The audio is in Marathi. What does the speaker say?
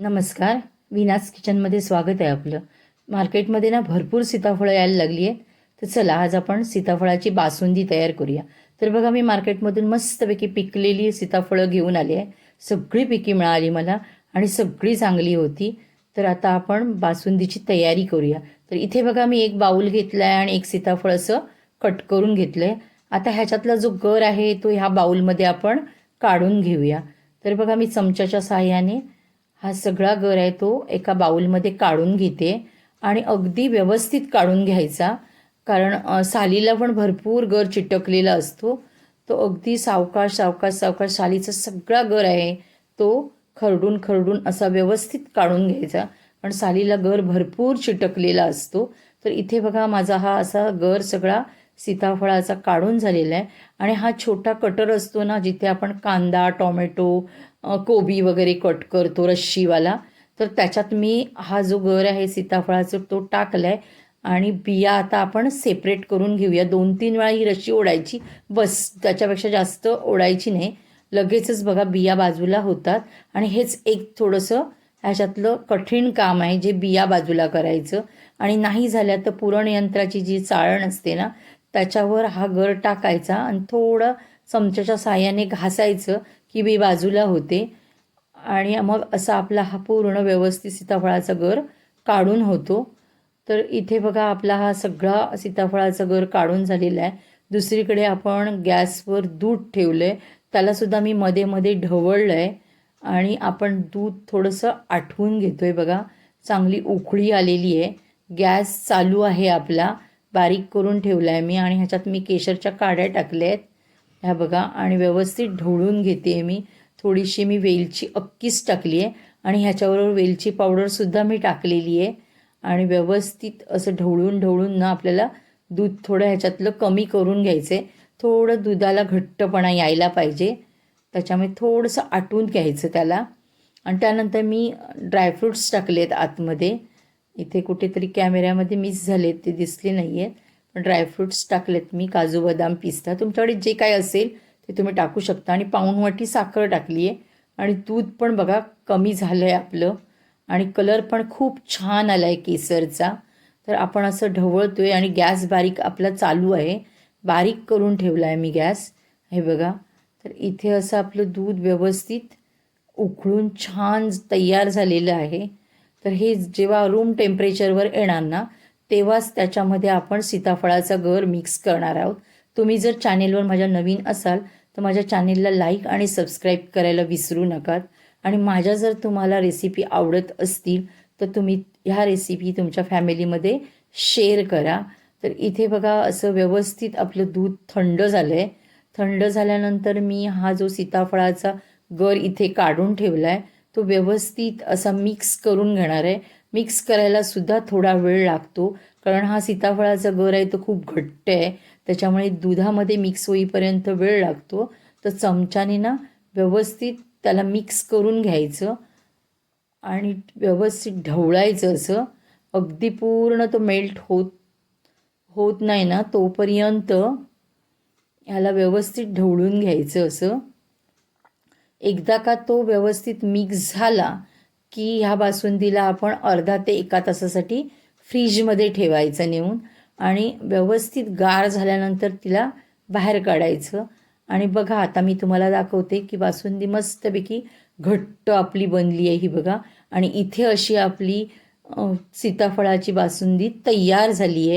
नमस्कार. विनास किचनमध्ये स्वागत आहे आपलं. मार्केटमध्ये ना भरपूर सीताफळं यायला लागली आहेत तर चला आज आपण सीताफळाची बासुंदी तयार करूया. तर बघा मी मार्केटमधून मस्तपैकी पिकलेली सीताफळं घेऊन आली आहे. सगळी पिकी मिळाली मला आणि सगळी चांगली होती. तर आता आपण बासुंदीची तयारी करूया. तर इथे बघा मी एक बाऊल घेतला आहे आणि एक सीताफळ असं कट करून घेतलं आहे आता ह्याच्यातला जो गर आहे तो ह्या बाऊलमध्ये आपण काढून घेऊया. तर बघा मी चमच्याच्या साहाय्याने हा सगळा गर आहे तो एका बाऊलमध्ये काढून घेते आणि अगदी व्यवस्थित काढून घ्यायचा. कारण सालीला पण भरपूर गर चिटकलेला असतो. तो अगदी सावकाश सावकाश सावकाश सालीचा सगळा गर आहे तो खरडून खरडून असा व्यवस्थित काढून घ्यायचा. पण सालीला गर भरपूर चिटकलेला असतो. तर इथे बघा माझा हा असा गर सगळा सीताफळाचा काढून झालेला आहे. आणि हा छोटा कटर असतो ना जिथे आपण कांदा टोमॅटो कोबी वगैरे कट करतो रश्शीवाला तर त्याच्यात मी हा जो गर आहे सीताफळाचा तो टाकला आहे आणि बिया आता आपण सेपरेट करून घेऊया. दोन तीन वेळा ही रशी ओढायची. बस त्याच्यापेक्षा जास्त ओढायची नाही. लगेचच बघा बिया बाजूला होतात. आणि हेच एक थोडंसं ह्याच्यातलं कठीण काम आहे जे बिया बाजूला करायचं. आणि नाही झाल्या तर पुरण यंत्राची जी चाळण असते ना त्याच्यावर हा गर टाकायचा आणि थोडं चमच्याच्या साह्याने घासायचं की बी बाजूला होते. आणि मग असा आपला हा पूर्ण व्यवस्थित सीताफळाचा गर काढून होतो. तर इथे बघा आपला हा सगळा सीताफळाचा गर काढून झालेला आहे. दुसरीकडे आपण गॅसवर दूध ठेवलं आहे त्यालासुद्धा मी मध्ये मध्ये ढवळलं आहे आणि आपण दूध थोडंसं आठवून घेतो आहे बघा. चांगली उकळी आलेली आहे. गॅस चालू आहे आपला. बारीक करून ठेवला आहे मी आणि ह्याच्यात मी केशरच्या काड्या टाकल्या आहेत. ह्या बघा आणि व्यवस्थित ढवळून घेते आहे मी. थोडीशी मी वेलची अक्कीच टाकली आहे आणि ह्याच्याबरोबर वेलची पावडरसुद्धा मी टाकलेली आहे. आणि व्यवस्थित असं ढवळून ढवळून ना आपल्याला दूध थोडं ह्याच्यातलं कमी करून घ्यायचं आहे थोडं दुधाला घट्टपणा यायला पाहिजे. त्याच्यामुळे थोडंसं आटून घ्यायचं त्याला. आणि त्यानंतर मी ड्रायफ्रूट्स टाकलेत आतमध्ये. इथे कुठेतरी कॅमेऱ्यामध्ये मिस झाले ते दिसले नाही आहेत पण ड्रायफ्रूट्स टाकलेत मी काजू बदाम पिस्ता. तुमच्याकडे जे काय असेल ते तुम्ही टाकू शकता. आणि पाऊणवाटी साखर टाकली आहे. आणि दूध पण बघा कमी झालं आहे आपलं. आणि कलर पण खूप छान आला आहे केसरचा. तर आपण असं ढवळतो आहे आणि गॅस बारीक आपला चालू आहे. बारीक करून ठेवला आहे मी गॅस. हे बघा. तर इथे असं आपलं दूध व्यवस्थित उकळून छान तयार झालेलं आहे. तर हे जेव्हा रूम टेम्परेचरवर येणार ना तेव्हाच त्याच्यामध्ये आपण सीताफळाचा गर मिक्स करणार आहोत. तुम्ही जर चॅनेलवर माझ्या नवीन असाल तर माझ्या चॅनेलला लाईक आणि सबस्क्राईब करायला विसरू नका आणि माझ्या जर तुम्हाला रेसिपी आवडत असतील तर तुम्ही ह्या रेसिपी तुमच्या फॅमिलीमध्ये शेअर करा. तर इथे बघा असं व्यवस्थित आपलं दूध थंड झालं आहे थंड झाल्यानंतर मी हा जो सीताफळाचा गर इथे काढून ठेवला आहे तो व्यवस्थित असा मिक्स करून घेणार आहे. मिक्स करायला सुद्धा थोडा वेळ लागतो. कारण हा सीताफळाचा गर आहे तो खूप घट्ट आहे. त्याच्यामुळे दुधामध्ये मिक्स होईपर्यंत वेळ लागतो. तर चमच्याने ना व्यवस्थित त्याला मिक्स करून घ्यायचं. आणि व्यवस्थित ढवळायचं असं. अगदी पूर्ण तो मेल्ट होत होत नाही ना तोपर्यंत ह्याला व्यवस्थित ढवळून घ्यायचं असं. एकदा का तो व्यवस्थित मिक्स झाला की ह्या बासुंदीला आपण अर्धा ते एका तासासाठी फ्रीजमध्ये ठेवायचं नेऊन आणि व्यवस्थित गार झाल्यानंतर तिला बाहेर काढायचं. आणि बघा आता मी तुम्हाला दाखवते की बासुंदी मस्तपैकी घट्ट आपली बनली आहे ही बघा. आणि इथे अशी आपली सीताफळाची बासुंदी तयार झाली आहे.